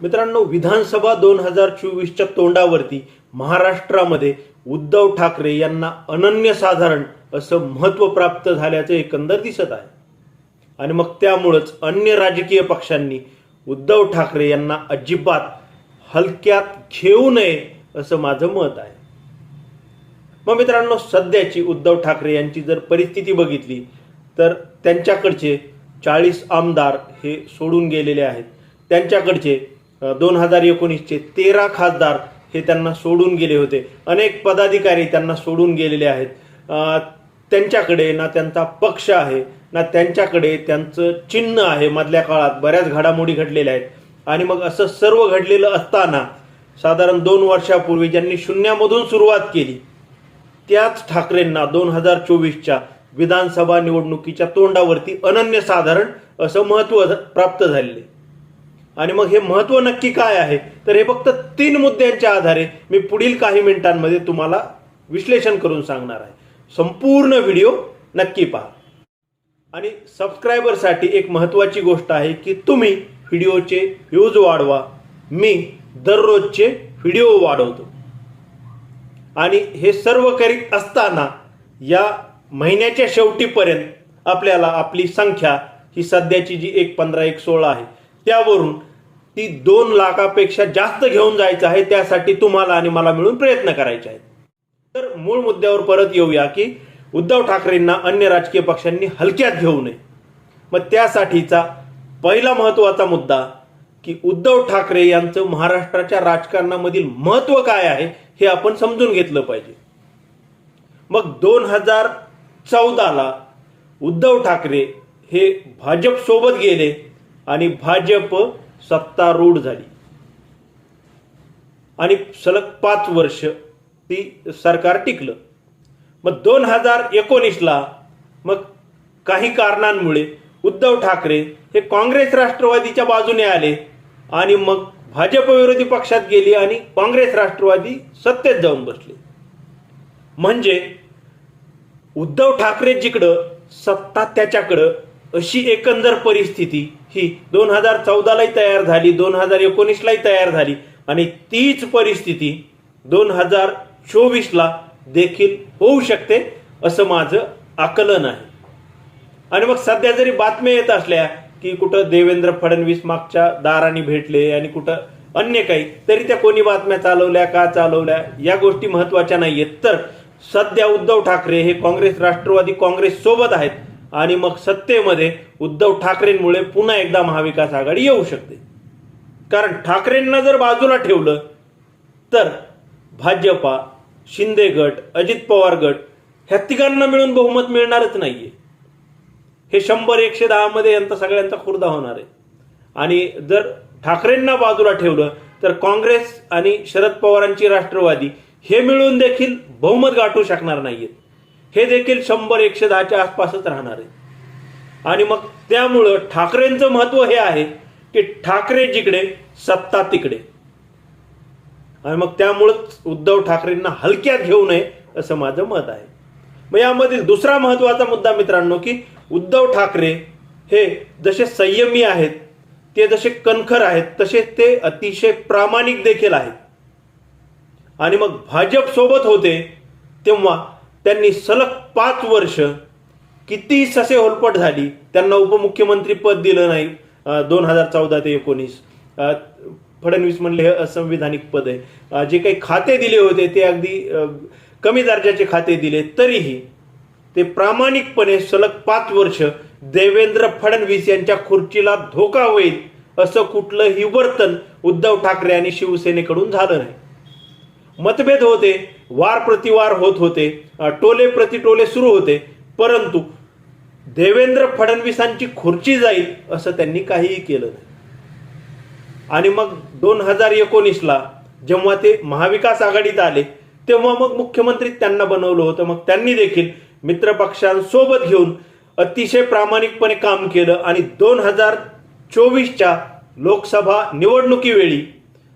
मित्रांनो विधानसभा दोन हजार चोवीसच्या तोंडावरती महाराष्ट्रामध्ये उद्धव ठाकरे यांना अनन्यसाधारण असं महत्त्व प्राप्त झाल्याचं एकंदर दिसत आहे. आणि मग त्यामुळंच अन्य राजकीय पक्षांनी उद्धव ठाकरे यांना अजिबात हलक्यात घेऊ नये असं माझं मत आहे. मग मित्रांनो सध्याची उद्धव ठाकरे यांची जर परिस्थिती बघितली तर त्यांच्याकडचे चाळीस आमदार हे सोडून गेलेले आहेत. त्यांच्याकडचे दोन हजार एकोणीसचे तेरा खासदार हे त्यांना सोडून गेले होते. अनेक पदाधिकारी त्यांना सोडून गेलेले आहेत. त्यांच्याकडे ना त्यांचा पक्ष आहे ना त्यांच्याकडे त्यांचं चिन्ह आहे. मधल्या काळात बऱ्याच घडामोडी घडलेल्या आहेत. आणि मग असं सर्व घडलेलं असताना साधारण दोन वर्षापूर्वी ज्यांनी शून्यामधून सुरुवात केली त्याच ठाकरेंना दोन हजार चोवीसच्या विधानसभा निवडणुकीच्या तोंडावरती अनन्यसाधारण असं महत्त्व प्राप्त प्राप्त झालेले आणि मग हे महत्त्व नक्की काय आहे? तर हे फक्त तीन मुद्द्यांच्या आधारे मी पुढील काही मिनिटांमध्ये तुम्हाला विश्लेषण करून सांगणार आहे. संपूर्ण व्हिडिओ नक्की पहा. आणि सबस्क्रायबरसाठी एक महत्त्वाची गोष्ट आहे की तुम्ही व्हिडिओचे व्ह्यूज वाढवा. मी दररोजचे व्हिडिओ वाढवतो. आणि हे सर्व करीत असताना या महिन्याच्या शेवटीपर्यंत आपल्याला आपली संख्या ही सध्याची जी एक पंधरा एक सोळा आहे त्यावरून ती दोन लाखापेक्षा जास्त घेऊन जायचं आहे त्यासाठी तुम्हाला आणि मला मिळून प्रयत्न करायचे आहेत. तर मूळ मुद्द्यावर परत येऊया की उद्धव ठाकरेंना अन्य राजकीय पक्षांनी हलक्यात घेऊ नये. मग त्यासाठीचा पहिला महत्त्वाचा मुद्दा की उद्धव ठाकरे यांचं महाराष्ट्राच्या राजकारणामधील महत्त्व काय आहे हे आपण समजून घेतलं पाहिजे. मग दोन हजार चौदाला उद्धव ठाकरे हे भाजप सोबत गेले आणि भाजप सत्तारूढ झाली. आणि सलग पाच वर्ष ती सरकार टिकलं. मग दोन हजार एकोणीसला मग काही कारणांमुळे उद्धव ठाकरे हे काँग्रेस राष्ट्रवादीच्या बाजूने आले आणि मग भाजप विरोधी पक्षात गेली आणि काँग्रेस राष्ट्रवादी सत्तेत जाऊन बसले. म्हणजे उद्धव ठाकरे जिकडं सत्ता त्याच्याकडं अशी एकंदर परिस्थिती ही दोन हजार चौदालाही तयार झाली दोन हजार एकोणीसलाही तयार झाली आणि तीच परिस्थिती दोन हजार चोवीसला देखील होऊ शकते असं माझं आकलन आहे. आणि मग सध्या जरी बातम्या येत असल्या की कुठं देवेंद्र फडणवीस मागच्या दाराने भेटले आणि कुठं अन्य काही तरी त्या कोणी बातम्या चालवल्या का चालवल्या या गोष्टी महत्त्वाच्या नाहीयेत. तर सध्या उद्धव ठाकरे हे काँग्रेस राष्ट्रवादी काँग्रेस सोबत आहेत. आणि मग सत्तेमध्ये उद्धव ठाकरेंमुळे पुन्हा एकदा महाविकास आघाडी येऊ शकते. कारण ठाकरेंना जर बाजूला ठेवलं तर भाजपा शिंदे गट अजित पवार गट ह्या तिघांना मिळून बहुमत मिळणारच नाहीये. हे शंभर एकशे दहामध्ये यांचा सगळ्यांचा खुर्दा होणार आहे. आणि जर ठाकरेंना बाजूला ठेवलं तर काँग्रेस आणि शरद पवारांची राष्ट्रवादी हे मिळून देखील बहुमत गाठू शकणार नाहीयेत. हे देखील शंभर एकशे दहाच्या आसपासच राहणार आहे. आणि मग त्यामुळं ठाकरेंचं महत्त्व हे आहे की ठाकरे जिकडे सत्ता तिकडे. आणि मग त्यामुळंच उद्धव ठाकरेंना हलक्यात घेऊ नये असं माझं मत आहे. मग यामधील दुसरा महत्त्वाचा मुद्दा मित्रांनो की उद्धव ठाकरे हे जसे संयमी आहेत ते जसे कणखर आहेत तसे ते अतिशय प्रामाणिक देखील आहेत. आणि मग भाजप सोबत होते तेव्हा त्यांनी सलग पाच वर्ष किती ससे होलपट झाली त्यांना उपमुख्यमंत्री पद दिलं नाही दोन हजार चौदा ते एकोणीस. फडणवीस म्हणले हे असंविधानिक पद आहे. जे काही खाते दिले होते ते अगदी कमी दर्जाचे खाते दिले. तरीही ते प्रामाणिकपणे सलग पाच वर्ष देवेंद्र फडणवीस यांच्या खुर्चीला धोका होईल असं कुठलंही वर्तन उद्धव ठाकरे आणि शिवसेनेकडून झालं नाही. मतभेद होते वार प्रतिवार होत होते टोले प्रतिटोले सुरू होते. परंतु देवेंद्र फडणवीसांची खुर्ची जाईल असं त्यांनी काहीही केलं नाही. आणि मग दोन हजार एकोणीसला जेव्हा ते महाविकास आघाडीत आले तेव्हा मग मुख्यमंत्री त्यांना बनवलं होतं. मग त्यांनी देखील मित्रपक्षांसोबत घेऊन अतिशय प्रामाणिकपणे काम केलं आणि दोन हजार चोवीसच्या लोकसभा निवडणुकीवेळी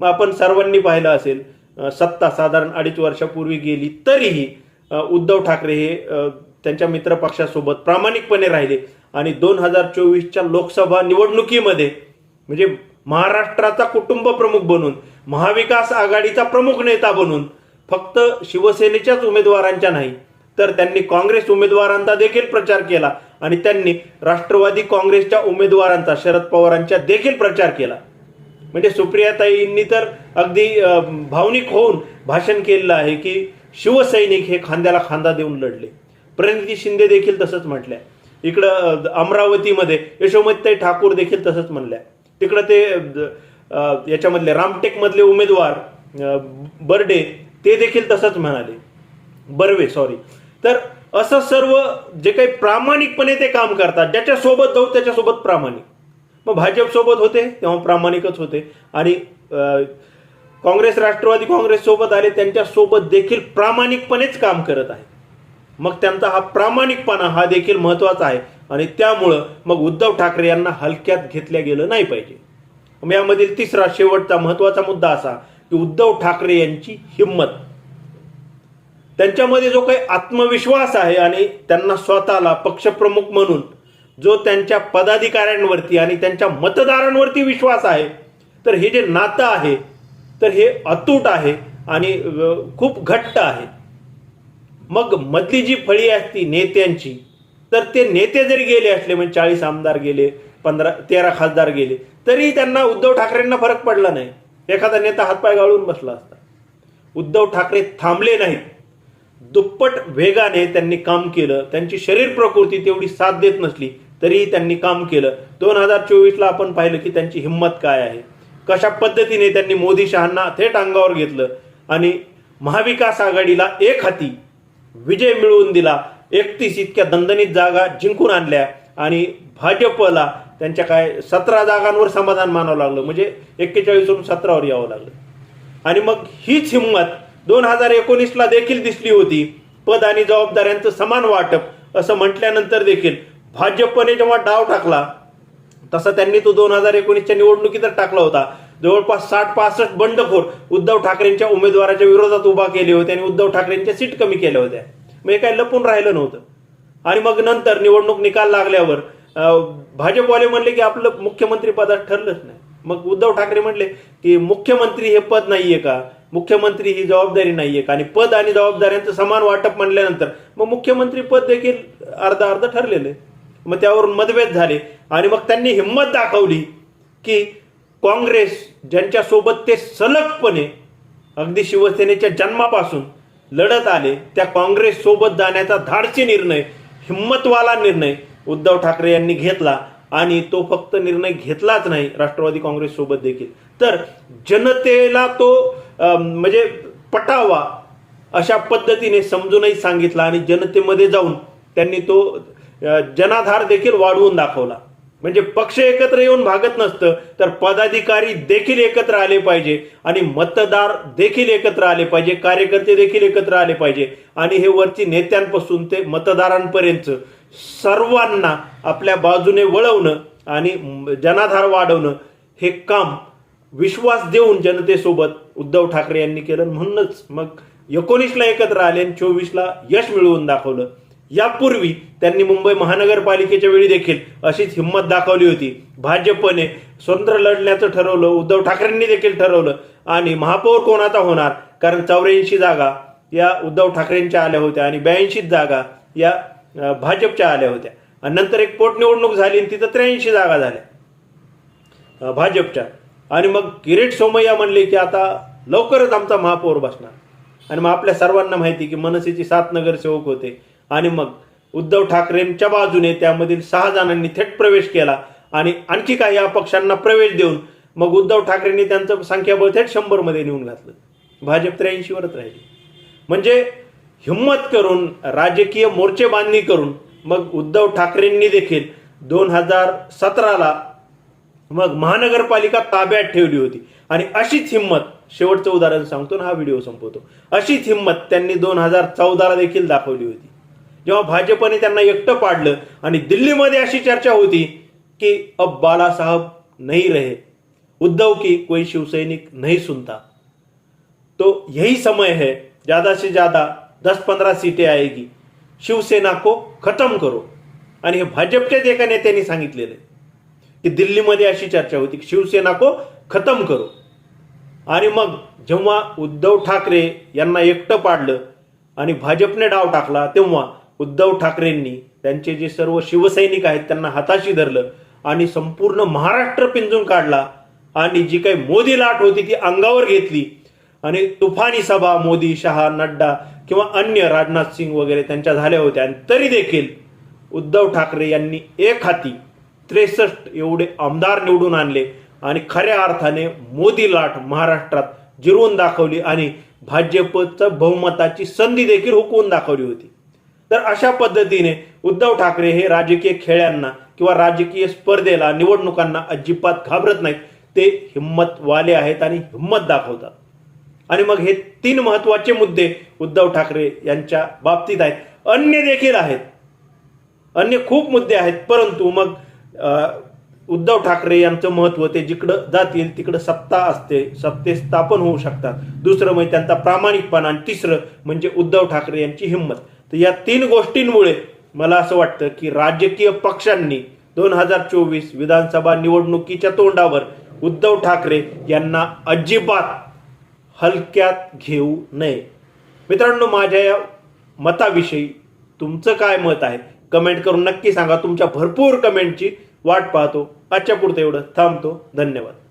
मग आपण सर्वांनी पाहिलं असेल सत्ता साधारण अडीच वर्षापूर्वी गेली तरीही उद्धव ठाकरे हे त्यांच्या मित्रपक्षासोबत प्रामाणिकपणे राहिले. आणि दोन हजार चोवीसच्या लोकसभा निवडणुकीमध्ये म्हणजे महाराष्ट्राचा कुटुंब प्रमुख बनून महाविकास आघाडीचा प्रमुख नेता बनून फक्त शिवसेनेच्याच उमेदवारांच्या नाही तर त्यांनी काँग्रेस उमेदवारांचा देखील प्रचार केला. आणि त्यांनी राष्ट्रवादी काँग्रेसच्या उमेदवारांचा शरद पवारांच्या देखील प्रचार केला. म्हणजे सुप्रियाताईंनी तर अगदी भावनिक होऊन भाषण केलेलं आहे की शिवसैनिक हे खांद्याला खांदा देऊन लढले. प्रणिती शिंदे देखील तसंच म्हटलंय. इकडं अमरावतीमध्ये यशोमतीताई ठाकूर देखील तसंच म्हणल्या. तिकडं ते याच्यामधले रामटेकमधले उमेदवार बर्डे ते देखील तसंच म्हणाले. बर्वे सॉरी तर असं सर्व जे काही प्रामाणिकपणे ते काम करतात ज्याच्यासोबत जाऊ त्याच्यासोबत प्रामाणिक. मग भाजपसोबत होते तेव्हा प्रामाणिकच होते. आणि काँग्रेस राष्ट्रवादी काँग्रेससोबत आले त्यांच्यासोबत देखील प्रामाणिकपणेच काम करत आहे. मग त्यांचा हा प्रामाणिकपणा हा देखील महत्त्वाचा आहे. आणि त्यामुळं मग उद्धव ठाकरे यांना हलक्यात घेतल्या गेलं नाही पाहिजे. मग यामधील तिसरा शेवटचा महत्त्वाचा मुद्दा असा की उद्धव ठाकरे यांची हिंमत. त्यांच्यामध्ये जो काही आत्मविश्वास आहे आणि त्यांना स्वतःला पक्षप्रमुख म्हणून जो त्यांच्या पदाधिकाऱ्यांवरती आणि त्यांच्या मतदारांवरती विश्वास आहे तर हे जे नातं आहे तर हे अतूट आहे आणि खूप घट्ट आहे. मग मधली जी फळी असती नेत्यांची तर ते नेते जरी गेले असले म्हणजे चाळीस आमदार गेले पंधरा तेरा खासदार गेले तरी त्यांना उद्धव ठाकरेंना फरक पडला नाही. एखादा नेता हातपाय गाळून बसला असता. उद्धव ठाकरे थांबले नाहीत. दुप्पट वेगाने त्यांनी काम केलं त्यांची शरीर प्रकृती तेवढी साथ देत नसली तरीही त्यांनी काम केलं. दोन हजार चोवीसला आपण पाहिलं की त्यांची हिंमत काय आहे. कशा पद्धतीने त्यांनी मोदी शहांना थेट अंगावर घेतलं आणि महाविकास आघाडीला एक हाती विजय मिळवून दिला. एकतीस इतक्या दणदणीत जागा जिंकून आणल्या आणि भाजपला त्यांच्या काय सतरा जागांवर समाधान मानावं लागलं. म्हणजे एक्केचाळीसवरून सतरावर यावं लागलं. आणि मग हीच हिंमत दोन हजार एकोणीसला देखील दिसली होती. पद आणि जबाबदाऱ्यांचं समान वाटप असं म्हटल्यानंतर देखील भाजपने जेव्हा डाव टाकला तसा त्यांनी तो दोन हजार एकोणीसच्या निवडणुकीतच टाकला होता. जवळपास साठ पासष्ट बंडखोर उद्धव ठाकरेंच्या उमेदवाराच्या विरोधात उभा केले होते आणि उद्धव ठाकरेंच्या सीट कमी केल्या होत्या. मग काय काही लपून राहिलं नव्हतं. आणि मग नंतर निवडणूक निकाल लागल्यावर भाजपवाले म्हणले की आपलं मुख्यमंत्री पदात ठरलंच नाही. मग उद्धव ठाकरे म्हणले की मुख्यमंत्री हे पद नाहीये का? मुख्यमंत्री ही जबाबदारी नाहीये का? आणि पद आणि जबाबदाऱ्यांचं समान वाटप म्हणल्यानंतर मग मुख्यमंत्री पद देखील अर्धा अर्ध ठरलेलं आहे. मग त्यावरून मतभेद झाले. आणि मग त्यांनी हिंमत दाखवली की काँग्रेस ज्यांच्यासोबत ते सलगपणे अगदी शिवसेनेच्या जन्मापासून लढत आले त्या काँग्रेससोबत जाण्याचा धाडसी निर्णय हिंमतवाला निर्णय उद्धव ठाकरे यांनी घेतला. आणि तो फक्त निर्णय घेतलाच नाही राष्ट्रवादी काँग्रेससोबत देखील. तर जनतेला तो म्हणजे पटावा अशा पद्धतीने समजूनही सांगितला आणि जनतेमध्ये जाऊन त्यांनी तो जनाधार देखील वाढवून दाखवला. म्हणजे पक्ष एकत्र येऊन भागत नसतं तर पदाधिकारी देखील एकत्र आले पाहिजे आणि मतदार देखील एकत्र आले पाहिजे कार्यकर्ते देखील एकत्र आले पाहिजे. आणि हे वरती नेत्यांपासून ते मतदारांपर्यंत सर्वांना आपल्या बाजूने वळवणं आणि जनाधार वाढवणं हे काम विश्वास देऊन जनतेसोबत उद्धव ठाकरे यांनी केलं. म्हणूनच मग एकोणीसला एकत्र आले आणि चोवीसला यश मिळवून दाखवलं. यापूर्वी त्यांनी मुंबई महानगरपालिकेच्या वेळी देखील अशीच हिंमत दाखवली होती. भाजपने स्वतंत्र लढण्याचं ठरवलं उद्धव ठाकरेंनी देखील ठरवलं आणि महापौर कोणाचा होणार? कारण चौऱ्याऐंशी जागा या उद्धव ठाकरेंच्या आल्या होत्या आणि ब्याऐंशीच जागा या भाजपच्या आल्या होत्या. आणि नंतर एक पोटनिवडणूक झाली आणि तिथं त्र्याऐंशी जागा झाल्या भाजपच्या. आणि मग किरीट सोमय्या म्हणले की आता लवकरच आमचा महापौर बसणार. आणि मग आपल्या सर्वांना माहिती की मनसेचे सात नगरसेवक होते. आणि मग उद्धव ठाकरेंच्या बाजूने त्यामधील सहा जणांनी थेट प्रवेश केला आणि आणखी काही अपक्षांना प्रवेश देऊन मग उद्धव ठाकरेंनी त्यांचं संख्याबळ थेट शंभरमध्ये नेऊन घातलं. भाजप त्र्याऐंशीवरच राहिली. म्हणजे हिंमत करून राजकीय मोर्चे बांधणी करून मग उद्धव ठाकरेंनी देखील दोन हजार सतराला मग महानगरपालिका ताब्यात ठेवली होती. आणि अशीच हिंमत शेवटचं उदाहरण सांगतो ना हा व्हिडिओ संपवतो. अशीच हिंमत त्यांनी दोन हजार चौदाला देखील दाखवली होती. जेव्हा भाजपने त्यांना एकटं पाडलं आणि दिल्लीमध्ये अशी चर्चा होती की अब बाला नहीं रहे उद्धव की कोई शिवसैनिक नहीं सुनता. तो यही समय है ज्यादा से ज्यादा दस पंधरा सीटें आएगी. शिवसेना को खतम करो. आणि हे भाजपच्याच एका नेत्याने सांगितलेलं आहे की दिल्लीमध्ये अशी चर्चा होती की शिवसेना को खतम करो. आणि मग जेव्हा उद्धव ठाकरे यांना एकटं पाडलं आणि भाजपने डाव टाकला तेव्हा उद्धव ठाकरेंनी त्यांचे जे सर्व शिवसैनिक आहेत त्यांना हाताशी धरलं आणि संपूर्ण महाराष्ट्र पिंजून काढला आणि जी काही मोदी लाट होती ती अंगावर घेतली. आणि तुफानी सभा मोदी शहा नड्डा किंवा अन्य राजनाथ सिंग वगैरे त्यांच्या झाल्या होत्या. आणि तरी देखील उद्धव ठाकरे यांनी एक हाती त्रेसष्ट एवढे आमदार निवडून आणले आणि खऱ्या अर्थाने मोदी लाट महाराष्ट्रात जिरवून दाखवली आणि भाजपचं बहुमताची संधी देखील हुकवून दाखवली होती. तर अशा पद्धतीने उद्धव ठाकरे हे राजकीय खेळ्यांना किंवा राजकीय स्पर्धेला निवडणुकांना अजिबात घाबरत नाहीत. ते हिंमतवाले आहेत आणि हिंमत दाखवतात. आणि मग हे तीन महत्त्वाचे मुद्दे उद्धव ठाकरे यांच्या बाबतीत आहेत. अन्य देखील आहेत. अन्य खूप मुद्दे आहेत परंतु मग उद्धव ठाकरे यांचं महत्त्व ते जिकडं जातील तिकडं सत्ता असते सत्ते स्थापन होऊ शकतात. दुसरं म्हणजे त्यांचा प्रामाणिकपणा आणि तिसरं म्हणजे उद्धव ठाकरे यांची हिंमत तर या तीन गोष्टींमुळे मला असं वाटतं की राजकीय पक्षांनी दोन हजार चोवीस विधानसभा निवडणुकीच्या तोंडावर उद्धव ठाकरे यांना अजिबात हलक्यात घेऊ नये. मित्रांनो माझ्या या मताविषयी तुमचं काय मत आहे? कमेंट करून नक्की सांगा. तुमच्या भरपूर कमेंटची वाट पाहतो. आजच्या पुरतं एवढं. थांबतो. धन्यवाद.